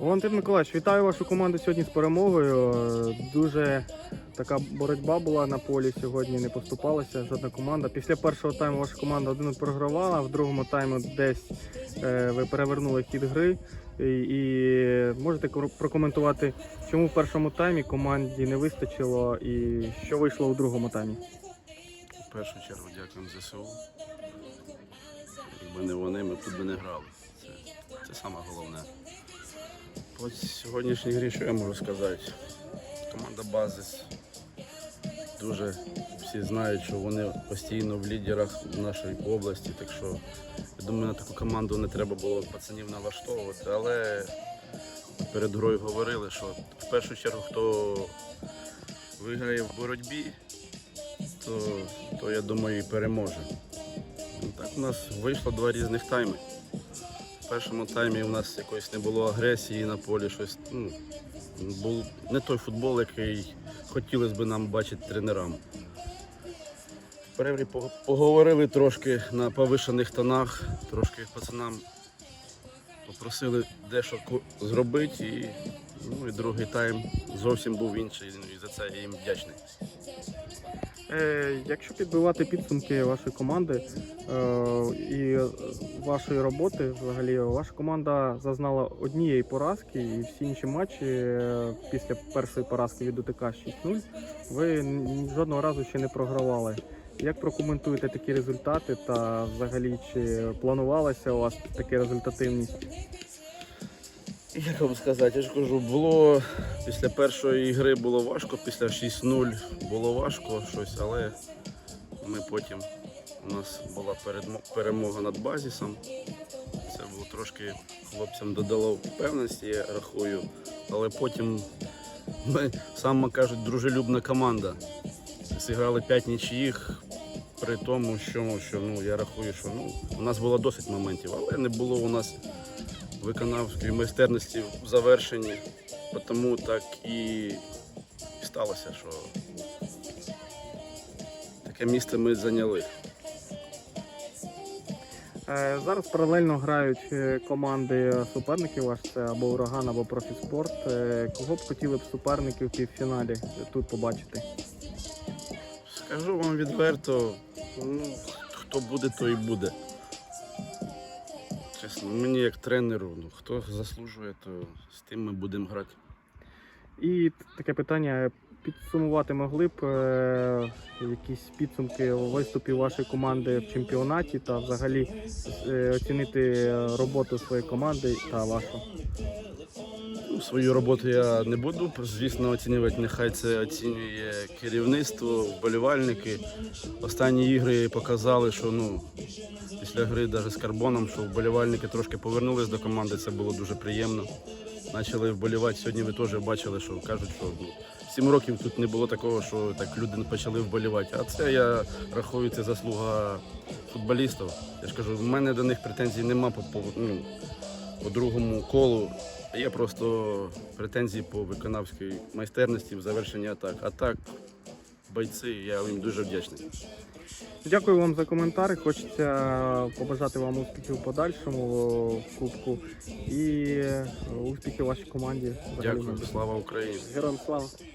Валентин Миколаївич, вітаю вашу команду сьогодні з перемогою. Дуже така боротьба була на полі сьогодні, не поступалася жодна команда. Після першого тайму ваша команда 1 програвала, в другому таймі десь е, ви перевернули хід гри. І, і можете прокоментувати, чому в першому таймі команді не вистачило і що вийшло у другому таймі. В першу чергу дякуємо ЗСУ. Якби не вони, ми тут би не грали. Це, це саме головне. По сьогоднішній грі, що я можу сказати? Команда Базис дуже всі знають, що вони постійно в лідерах нашої області. Так що я думаю, на таку команду не треба було пацанів налаштовувати. Але перед грою говорили, що в першу чергу, хто виграє в боротьбі, то, то я думаю і переможе. Ну, Так у нас вийшло два різних тайми. В першому таймі у нас якоїсь не було агресії на полі, щось ну, був не той футбол, який хотілося б нам бачити тренерам. В перерві поговорили трошки на повишених тонах, трошки пацанам попросили дещо зробити, і, ну, і другий тайм зовсім був інший, і за це я їм вдячний. Е, Якщо підбивати підсумки вашої команди е, і вашої роботи, взагалі, ваша команда зазнала однієї поразки, і всі інші матчі е, після першої поразки від УТК 6-0 ви жодного разу ще не програвали. Як прокоментуєте такі результати та взагалі чи планувалася у вас така результативність? Як вам сказати, я ж кажу, було після першої гри було важко, після 6-0 було важко щось, але ми потім у нас була перемога над базісом. Це було трошки хлопцям додало впевненості, я рахую. Але потім ми, саме кажуть, дружелюбна команда. Зіграли 5 нічиїх, при тому, що, що ну, я рахую, що ну, у нас було досить моментів, але не було у нас виконавської майстерності в завершенні. Тому так і сталося, що таке місце ми зайняли. Е, Зараз паралельно грають е, команди суперників ваш, це або Ураган, або Профіспорт. Е, Кого б хотіли б суперників в півфіналі тут побачити? Скажу вам відверто, ну, хто буде, той і буде. Чесно, мені як тренеру, ну, хто заслужує, то з тим ми будемо грати. І таке питання: підсумувати могли б е, якісь підсумки виступів вашої команди в чемпіонаті та взагалі е, оцінити роботу своєї команди та вашу. Ну, Свою роботу я не буду, звісно, оцінювати. Нехай це оцінює керівництво, вболівальники. Останні ігри показали, що ну, після гри навіть з карбоном, що вболівальники трошки повернулись до команди, це було дуже приємно. Почали вболівати. Сьогодні ви теж бачили, що кажуть, що сім років тут не було такого, що так люди почали вболівати. А це я рахую, це заслуга футболістів. Я ж кажу, в мене до них претензій нема по, по, ну, по другому колу. Є просто претензії по виконавській майстерності в завершенні атак. А так, бойці, я їм дуже вдячний. Дякую вам за коментар. Хочеться побажати вам успіхів в подальшому в кубку і е, успіхів вашій команді. Дякую, слава Україні! Героям слава!